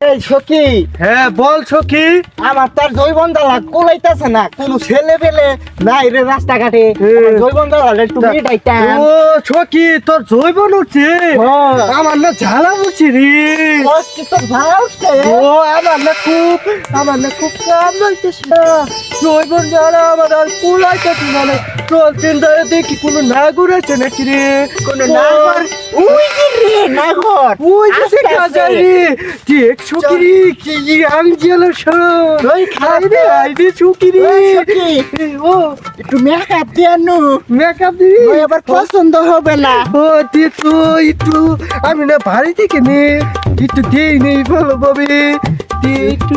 এই সখী হ্যাঁ বল সখী। আমার তার জৈবন দালা কোলাইতেছে না কোন ছেলে পেলে নাই রে রাস্তাঘাটে। আমার জৈবন দালা একটু মিটাইতাম ও সখী তোর জৈবন উঠছে? হ্যাঁ। আমার না ঝালা উঠছে রে। কষ্ট তো ভালো উঠছে? ও আমার না খুব আমার না খুব কাম না। জৈবন ঝালা আমার আর কুলাইতেছে না। চল চিন্তায় দেখি কোনো নাগর আছে নাকি রে? কোন নাগর? উই যে রে নাগর। ওই যে আস্তে দেখা রে দেখ সখী কি ইয়াং ওই ও একটু মেকআপ দিয়ে নু মেকআপ দিবি? আবার পছন্দ হবে না। ও দে তো একটু আমি না বাড়ি থেকে নে। একটু দেই নেই ভালো ভাবে দে একটু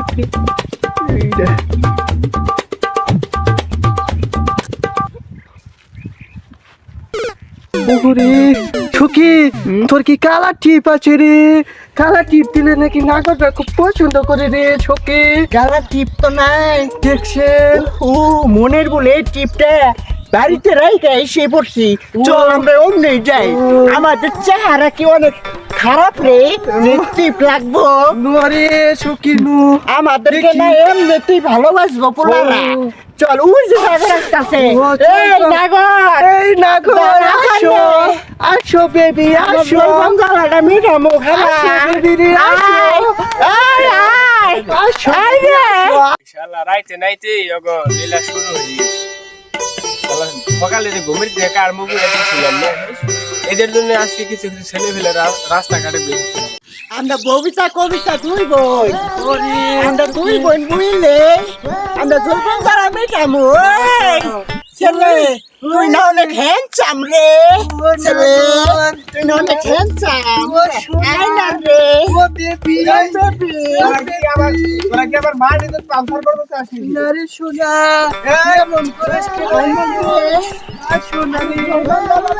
ওরে সুখী তোর কি কালা টিপ আছে রে? কালা টিপ দিলে নাকি নাগরটা খুব পছন্দ করে রে ছোকে গালা টিপ তো নাই। দেখছেন? ও মনের বলে টিপটা বাড়িতে রাইখা এসে পড়ছি। চল আমরা অমনি যাই। আমাদের চেহারা কি অনেক খারাপ রে? যে টিপ লাগবো। নুয়ারে সখী নু। আমাদেরকে। না এমনিতেই ভালোবাসবো পোলারা। চল ওই যে নাগর আসতেছে। এই। নাগর। এই নাগর আসো আসো বেবি আসো। মিঠা মুখ আসো, baby আসো। আয় আয়। আসো আয় রে। শালা রাইতে নাইতে ওগো লীলা শুরু হয়ে গেছে। সকালে যে ঘুমের থেকে কার মুভি দেখছিলাম না? এদের জন্য আজকে কিছু কিছু ছেলে ফেলে রাস্তাঘাটে বেরোচ্ছিল আমরা ববিতা কবিতা দুই বই আমরা দুই বই বুঝলে আমরা দুই তারা মেটামু ছেলে তুই না অনেক হ্যান্ডসাম রে ছেলে তুই না অনেক হ্যান্ডসাম আয় না রে ও বেবি বেবি তোরা কি আবার মা নিতে ট্রান্সফার করতে চাসনি সোনা না রে বেবি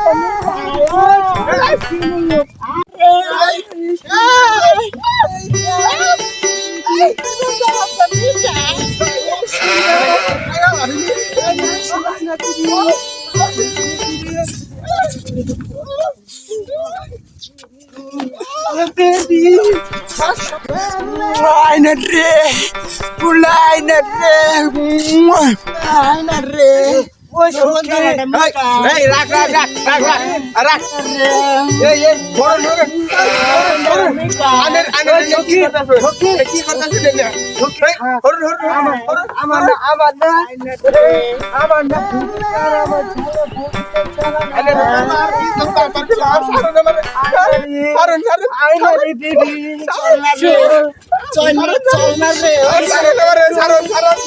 আয়না রে পুলা আয়না রে আয়না রে ওই সখী এই রাখ রাখ রাখ রাখ রাখ রাখ এই এই বড় লোক আনের আনের কি করতেছ কি করতেছ লীলা হর হর হর আমার না আমার না আমার না আর আমার ঝালা আনের আমার কি সারন আমার সারন সারন আইনা রে বেবি চল না রে চল না রে সারন আমার সারন সারন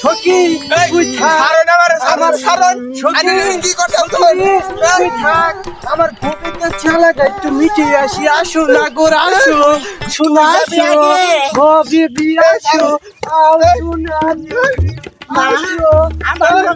সখী তুই থাক। আমার কি তুই থাক। আমার ভবিতে ছেলেটা একটু মিটিয়ে আসি। আসো না গোর আসো। শোনা আসো? গবি বি আও শোনা আমার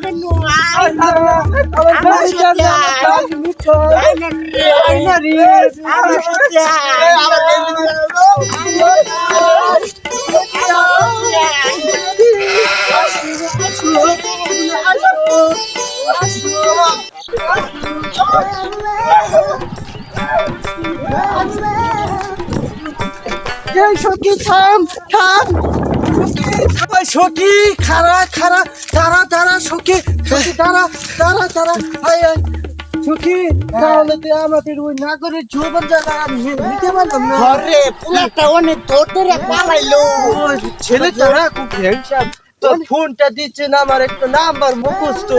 সখী থাম থাম। সখী খারা খারা দাঁড়া দাঁড়া সখী সখী দাঁড়া দাঁড়া দাঁড়া। আয় আয় সখী তাহলে তো আমাদের ওই নাগরের যৌবন জায়গা নিতে পারলাম না। ঘরে পোলাটা অনেক দূর ধরে পালাইলো। ছেলে তারা খুব হ্যান্ডসাম তোর ফোনটা দিচ্ছেন আমার একটা নাম্বার মুখস্ত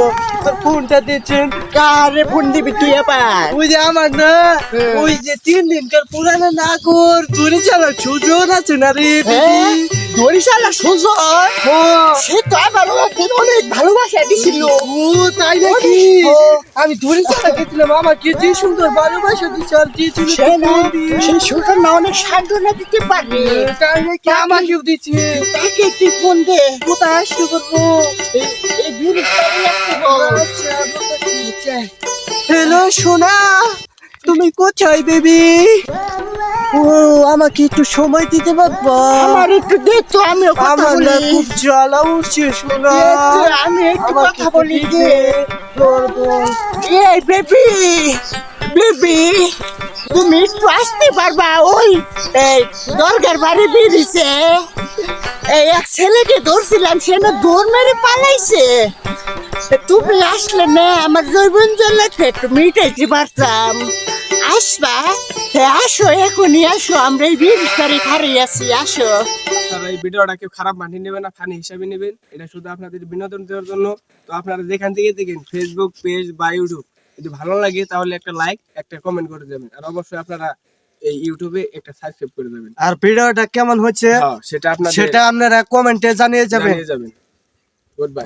তোর ফোনটা দিচ্ছেন কারে ফোন দিবি তুই এবার ওই যে আমার না ওই যে তিন দিনকার পুরানো নাগর চুরি চালা সুযোগ আছে না রে হ্যাঁ ধরিশালা সুজন সে তো আমার একদিন অনেক ভালোবাসা দিছিল। ও তাই নাকি? আমি ধরে চালা গেছিলাম আমাকে যে সুন্দর ভালোবাসা দিচ্ছে আর দিয়েছিল সেই সুজন না অনেক সান্ত্বনা দিতে পারে তাই নাকি? আমাকেও দিচ্ছে তাকে তুই ফোন দে কোথায় আসতে পারব? এই- এই আসতে হ্যালো সোনা তুমি কোথায় বেবি? ও আমাকে একটু সময় দিতে পারবা আমার একটু দে তো আমিও কথা আমার বলি। খুব জ্বালা উঠছে তো, আমি একটু কথা বলি। দে। এই বেবি বেবি তুমি একটু আসতে পারবা ওই এই দরগার বাড়ি বেরিয়েছে। এই এক ছেলেকে ধরছিলাম সে না দৌড় মেরে পালাইছে। তুমি আসলে না আমার জৈবন জলাতে একটু মিটাইতে পারতাম। আসবা? আসো এখনই আসো আমরা এই বিশ তারিখ হারিয়ে আছি আসো। আপনারা এই ভিডিওটা কেউ খারাপ মানিয়ে নেবেন না ফানি হিসাবে নেবেন এটা শুধু আপনাদের বিনোদন দেওয়ার জন্য। তো আপনারা যেখান থেকে দেখেন ফেসবুক পেজ বা ইউটিউব যদি ভালো লাগে তাহলে একটা লাইক একটা কমেন্ট করে দেবেন। আর অবশ্যই আপনারা এই ইউটিউবে একটা সাবস্ক্রাইব করে দেবেন। আর ভিডিওটা কেমন হচ্ছে হ্যাঁ, সেটা আপনাদের সেটা আপনারা কমেন্টে জানিয়ে যাবেন। জানিয়ে যাবেন। Good bye